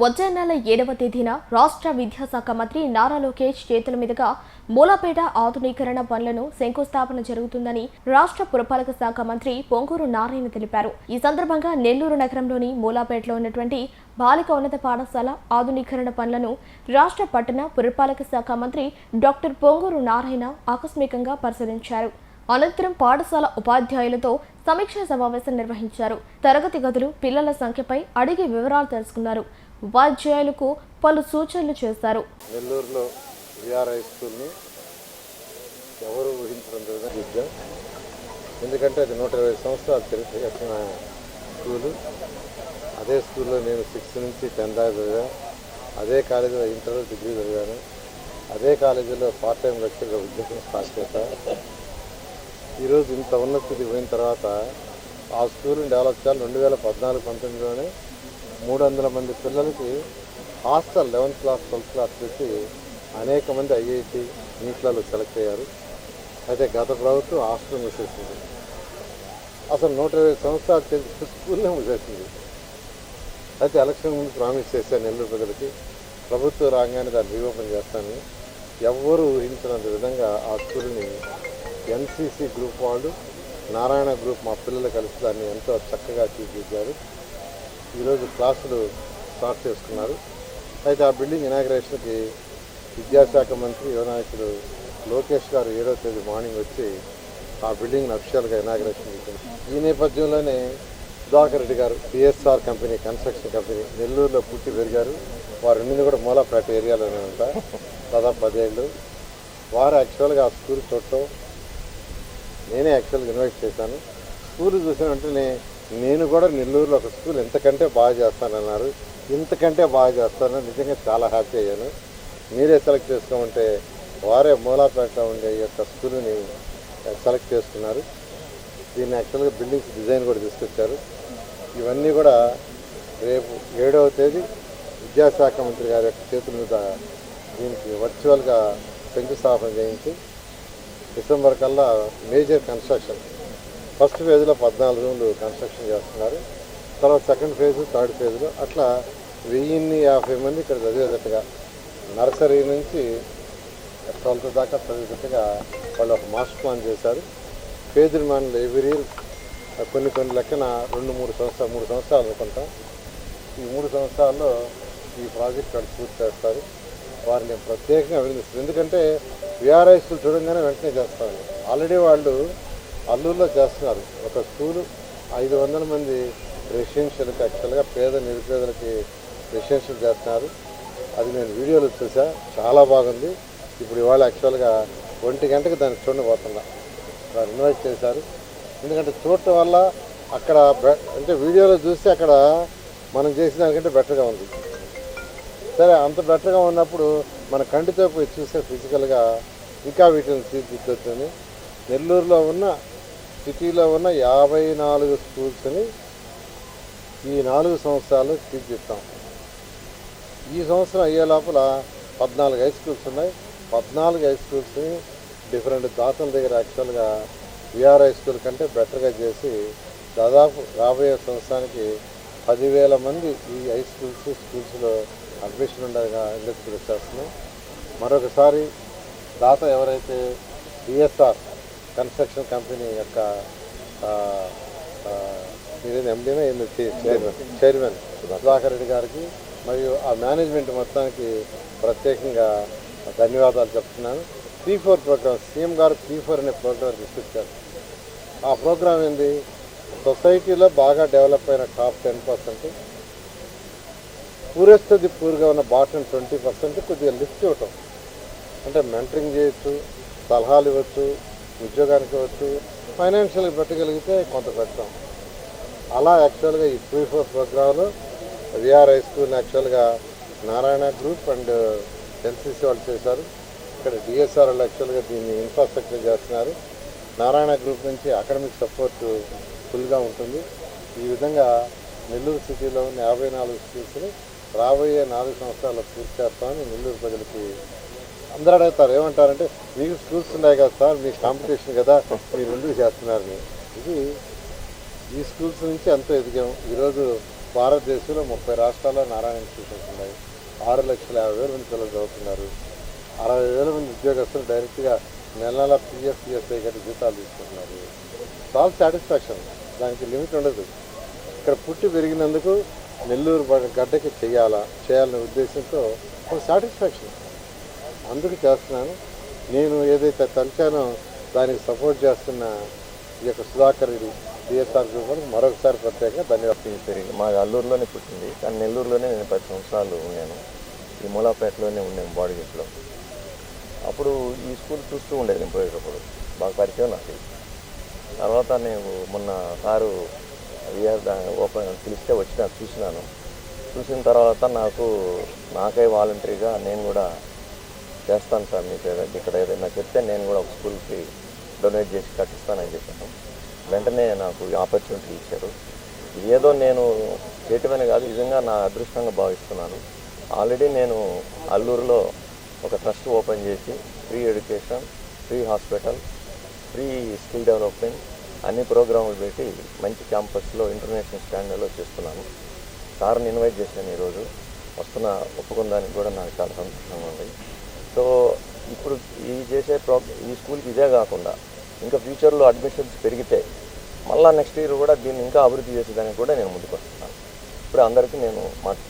వచ్చే నెల ఏడవ తేదీన రాష్ట్ర విద్యాశాఖ మంత్రి నారా లోకేష్ చేతుల మీదుగా మూలాపేట ఆధునీకరణ పనులను శంకుస్థాపన జరుగుతుందని రాష్ట్ర పురపాలక శాఖ మంత్రి పొంగూరు నారాయణ తెలిపారు. ఈ సందర్భంగా నెల్లూరు నగరంలోని మూలాపేటలో ఉన్నటువంటి బాలిక ఉన్నత పాఠశాల ఆధునీకరణ పనులను రాష్ట్ర పట్టణ పురపాలక శాఖ మంత్రి డాక్టర్ పొంగూరు నారాయణ ఆకస్మికంగా పరిశీలించారు. అనంతరం పాఠశాల ఉపాధ్యాయులతో సమీక్షా సమావేశం నిర్వహించారు. తరగతి గదులు పిల్లల సంఖ్యపై అడిగి వివరాలు తెలుసుకున్నారు. ఉపాధ్యాయులకు పలు సూచనలు చేశారు. నెల్లూరులో విఆర్ఐ స్కూల్ని ఎవరు ఊహించడం విద్య ఎందుకంటే అది నూట ఇరవై సంవత్సరాల చరిత్ర కలిగిన స్కూలు. అదే స్కూల్లో నేను సిక్స్త్ నుంచి టెన్త్ దాకా చదివాను. అదే కాలేజీలో ఇంటర్ డిగ్రీ చదివాను. అదే కాలేజీలో పార్ట్ టైం లెక్చర్గా ఉద్యోగం స్టార్ట్ చేశాను. ఈరోజు ఇంత ఉన్నతికి పోయిన తర్వాత ఆ స్కూల్ని డెవలప్ చేయాలి. రెండు వేల పద్నాలుగు పంతొమ్మిదిలోనే మూడు వందల మంది పిల్లలకి hostel eleventh class twelfth class పెట్టి అనేక మంది ఐఐటి నీట్లలో సెలెక్ట్ అయ్యారు. అయితే గత ప్రభుత్వం హాస్టల్ మూసేసింది. అసలు నూట ఇరవై సంవత్సరాలు తెలిసి స్కూల్నే మూసేసింది. అయితే ఎలక్షన్ ముందు ప్రామిస్ చేశాను నెల్లూరు ప్రజలకి. ప్రభుత్వం రాగానే దాన్ని రీఓపెన్ చేస్తాను ఎవ్వరూ ఊహించినంత విధంగా ఆ స్కూల్ని ఎన్సీసీ గ్రూప్ వాళ్ళు నారాయణ గ్రూప్ మా పిల్లలు కలిసి దాన్ని ఎంతో చక్కగా తీర్చిదిద్దారు. ఈరోజు క్లాసులు స్టార్ట్ చేసుకున్నారు. అయితే ఆ బిల్డింగ్ ఇనాగ్రేషన్కి విద్యాశాఖ మంత్రి యువనాయకుడు లోకేష్ గారు ఏడో తేదీ మార్నింగ్ వచ్చి ఆ బిల్డింగ్ని అఫిషియల్గా ఇనాగ్రేషన్ చేశారు. ఈ నేపథ్యంలోనే సుధాకర్ రెడ్డి గారు పిఎస్ఆర్ కంపెనీ కన్స్ట్రక్షన్ కంపెనీ నెల్లూరులో పుట్టి పెరిగారు. వారు ఉన్నది కూడా మూలాపేట ఏరియాలోనే ఉంటారు దాదాపు పదేళ్ళు. వారు యాక్చువల్గా ఆ స్కూల్ చూడటం నేనే యాక్చువల్గా ఇన్వైట్ చేశాను. స్కూల్ చూసిన వెంటనే నేను కూడా నెల్లూరులో ఒక స్కూల్ ఎంతకంటే బాగా చేస్తానన్నారు. ఇంతకంటే బాగా చేస్తాను నిజంగా చాలా హ్యాపీ అయ్యాను. మీరే సెలెక్ట్ చేసుకోమంటే వారే మూలాపేట ఉండే ఈ యొక్క స్కూల్ని సెలెక్ట్ చేసుకున్నారు. దీన్ని యాక్చువల్గా బిల్డింగ్స్ డిజైన్ కూడా తీసుకొచ్చారు. ఇవన్నీ కూడా రేపు ఏడవ తేదీ విద్యాశాఖ మంత్రి గారి యొక్క చేతుల మీద దీనికి వర్చువల్గా శంకుస్థాపన చేయించి డిసెంబర్ కల్లా మేజర్ కన్స్ట్రక్షన్. ఫస్ట్ ఫేజ్లో పద్నాలుగు రూములు కన్స్ట్రక్షన్ చేస్తున్నారు. తర్వాత సెకండ్ ఫేజ్ థర్డ్ ఫేజ్లో అట్లా వెయ్యిన్ని యాభై మంది ఇక్కడ చదివేటట్టుగా నర్సరీ నుంచి ట్వెల్త్ దాకా చదివేటట్టుగా వాళ్ళు ఒక మాస్టర్ ప్లాన్ చేశారు. ఫేజ్డ్ మ్యాన్లు లైబ్రరీ కొన్ని కొన్ని లెక్కన రెండు మూడు సంవత్సరాలు మూడు సంవత్సరాలు అనుకుంటాం. ఈ మూడు సంవత్సరాల్లో ఈ ప్రాజెక్ట్ వాళ్ళు పూర్తి చేస్తారు. వారిని ప్రత్యేకంగా అభినందిస్తారు ఎందుకంటే విఆర్ఐస్లు చూడంగానే వెంటనే చేస్తాను. ఆల్రెడీ వాళ్ళు అల్లూరులో చేస్తున్నారు. ఒక స్కూలు ఐదు వందల మంది రెసిడెన్షియల్కి యాక్చువల్గా పేద నిరుపేదలకి రెసిడెన్షియల్ చేస్తున్నారు. అది నేను వీడియోలో చూసా. చాలా బాగుంది. ఇప్పుడు ఇవాళ యాక్చువల్గా ఒంటి గంటకి దాన్ని చూడబోతున్నా. దాన్ని ఇన్వైట్ చేశారు. ఎందుకంటే చూడటం వల్ల అక్కడ బె- అంటే వీడియోలో చూస్తే అక్కడ మనం చేసిన దానికంటే బెటర్గా ఉంది. సరే అంత బెటర్గా ఉన్నప్పుడు మన కంటితో పోయి చూస్తే ఫిజికల్గా ఇంకా వీటిని తీర్చిదిద్దుతుంది నెల్లూరులో ఉన్న సిటీలో ఉన్న యాభై నాలుగు స్కూల్స్ని ఈ నాలుగు సంవత్సరాలు తీర్చిదిద్దాం ఈ సంవత్సరం అయ్యే లోపల పద్నాలుగు హై స్కూల్స్ ఉన్నాయి. పద్నాలుగు హై స్కూల్స్ని డిఫరెంట్ దాతల దగ్గర యాక్చువల్గా విఆర్ హై స్కూల్ కంటే బెటర్గా చేసి దాదాపు రాబోయే సంవత్సరానికి పదివేల మంది ఈ హై స్కూల్స్ స్కూల్స్లో అడ్మిషన్ ఉండగా ఇండస్ట్రీ చేస్తున్నాం. మరొకసారి దాత ఎవరైతే డిఎస్ఆర్ కన్స్ట్రక్షన్ కంపెనీ యొక్క ఆ, ఆ, మీరేది ఎండీనా ఏంది చైర్మన్. చైర్మన్ సుధాకర్ రెడ్డి గారికి మరియు ఆ మేనేజ్మెంట్ మొత్తానికి ప్రత్యేకంగా ధన్యవాదాలు చెప్తున్నాను. P four program CM garu P four అనే ప్రోగ్రామ్ తీసుకొచ్చారు ఆ ప్రోగ్రామ్ ఏంది? సొసైటీలో బాగా డెవలప్ అయిన టాప్ టెన్ పర్సెంట్. పూరేస్తుంది పూర్గా ఉన్న బాటన్ ట్వంటీ పర్సెంట్ కొద్దిగా లిఫ్ట్ ఇవ్వటం. అంటే మెంటరింగ్ చేయొచ్చు సలహాలు ఇవ్వచ్చు ఉద్యోగానికి ఇవ్వచ్చు ఫైనాన్షియల్గా పెట్టగలిగితే కొంత పెడతాం అలా యాక్చువల్గా ఈ ప్రీ ఫోర్ ప్రోగ్రాంలో విఆర్ హై స్కూల్ యాక్చువల్గా నారాయణ గ్రూప్ అండ్ ఎన్సీసీ వాళ్ళు చేశారు. ఇక్కడ డిఎస్ఆర్ వాళ్ళు యాక్చువల్గా దీన్ని ఇన్ఫ్రాస్ట్రక్చర్ చేస్తున్నారు. నారాయణ గ్రూప్ నుంచి అకాడమిక్ సపోర్ట్ ఫుల్గా ఉంటుంది. ఈ విధంగా నెల్లూరు సిటీలో ఉన్న యాభై నాలుగు స్కూల్స్ని రాబోయే నాలుగు సంవత్సరాలు పూర్తి చేస్తామని నెల్లూరు ప్రజలకి అందరూ అడుగుతారు. ఏమంటారంటే మీకు స్కూల్స్ ఉన్నాయి కదా సార్ మీ కాంపిటీషన్ కదా మీరు ఎందుకు చేస్తున్నారని. ఇది ఈ స్కూల్స్ నుంచి ఎంతో ఎదిగాం. ఈరోజు భారతదేశంలో ముప్పై రాష్ట్రాల్లో నారాయణ ఇన్స్టిట్యూషన్స్ ఉన్నాయి. ఆరు లక్షల యాభై వేల మంది పిల్లలు చదువుతున్నారు. అరవై వేల మంది ఉద్యోగస్తులు డైరెక్ట్గా నెల నెల పిఎఫ్ పిఎస్ఐ గట్టి జీతాలు తీసుకుంటున్నారు. చాలా సాటిస్ఫాక్షన్ దానికి లిమిట్ ఉండదు. ఇక్కడ పుట్టి పెరిగినందుకు నెల్లూరు గడ్డకి చేయాలా చేయాలనే ఉద్దేశంతో ఒక సాటిస్ఫాక్షన్ అందుకు చేస్తున్నాను. నేను ఏదైతే తలిచానో దానికి సపోర్ట్ చేస్తున్న ఈ యొక్క సుధాకర్ రెడ్డి డిఎస్ఆర్ గ్రూప్ మరొకసారి ప్రత్యేకంగా ధన్యవాదాలు పెరిగి మా అల్లూరులోనే పుట్టింది. కానీ నెల్లూరులోనే నేను పది సంవత్సరాలు ఉన్నాను. ఈ మూలాపేటలోనే ఉన్నాను బాడీగేట్లో అప్పుడు ఈ స్కూల్ చూస్తూ ఉండేది నేను పోయేటప్పుడు. బాగా పరిచయం నాకు. తర్వాత నేను మొన్న సారు విఆర్ ఓపెన్ పిలిస్తే వచ్చిన చూసినాను. చూసిన తర్వాత నాకు నాకే వాలంటరీగా నేను కూడా చేస్తాను సార్ మీకు ఏదైనా ఇక్కడ ఏదైనా చెప్తే నేను కూడా ఒక స్కూల్కి డొనేట్ చేసి కట్టిస్తానని చెప్పాను. వెంటనే నాకు ఆపర్చునిటీ ఇచ్చారు. ఏదో నేను చేయటమని కాదు నిజంగా నా అదృష్టంగా భావిస్తున్నాను. ఆల్రెడీ నేను అల్లూరులో ఒక ట్రస్ట్ ఓపెన్ చేసి free education free hospital free skill development అన్ని ప్రోగ్రాములు పెట్టి మంచి క్యాంపస్లో ఇంటర్నేషనల్ స్టాండర్డ్లో చేస్తున్నాను. సార్ని ఇన్వైట్ చేశాను ఈరోజు. వస్తున్న ఒప్పుకుందానికి కూడా నాకు చాలా సంతోషంగా ఉంది. సో ఇప్పుడు ఈ చేసే ప్రో ఈ స్కూల్కి ఇదే కాకుండా ఇంకా ఫ్యూచర్లో అడ్మిషన్స్ పెరిగితే మళ్ళీ నెక్స్ట్ ఇయర్ కూడా దీన్ని ఇంకా అభివృద్ధి చేసేదానికి కూడా నేను ముందుకు వస్తున్నాను. ఇప్పుడు అందరికీ నేను మా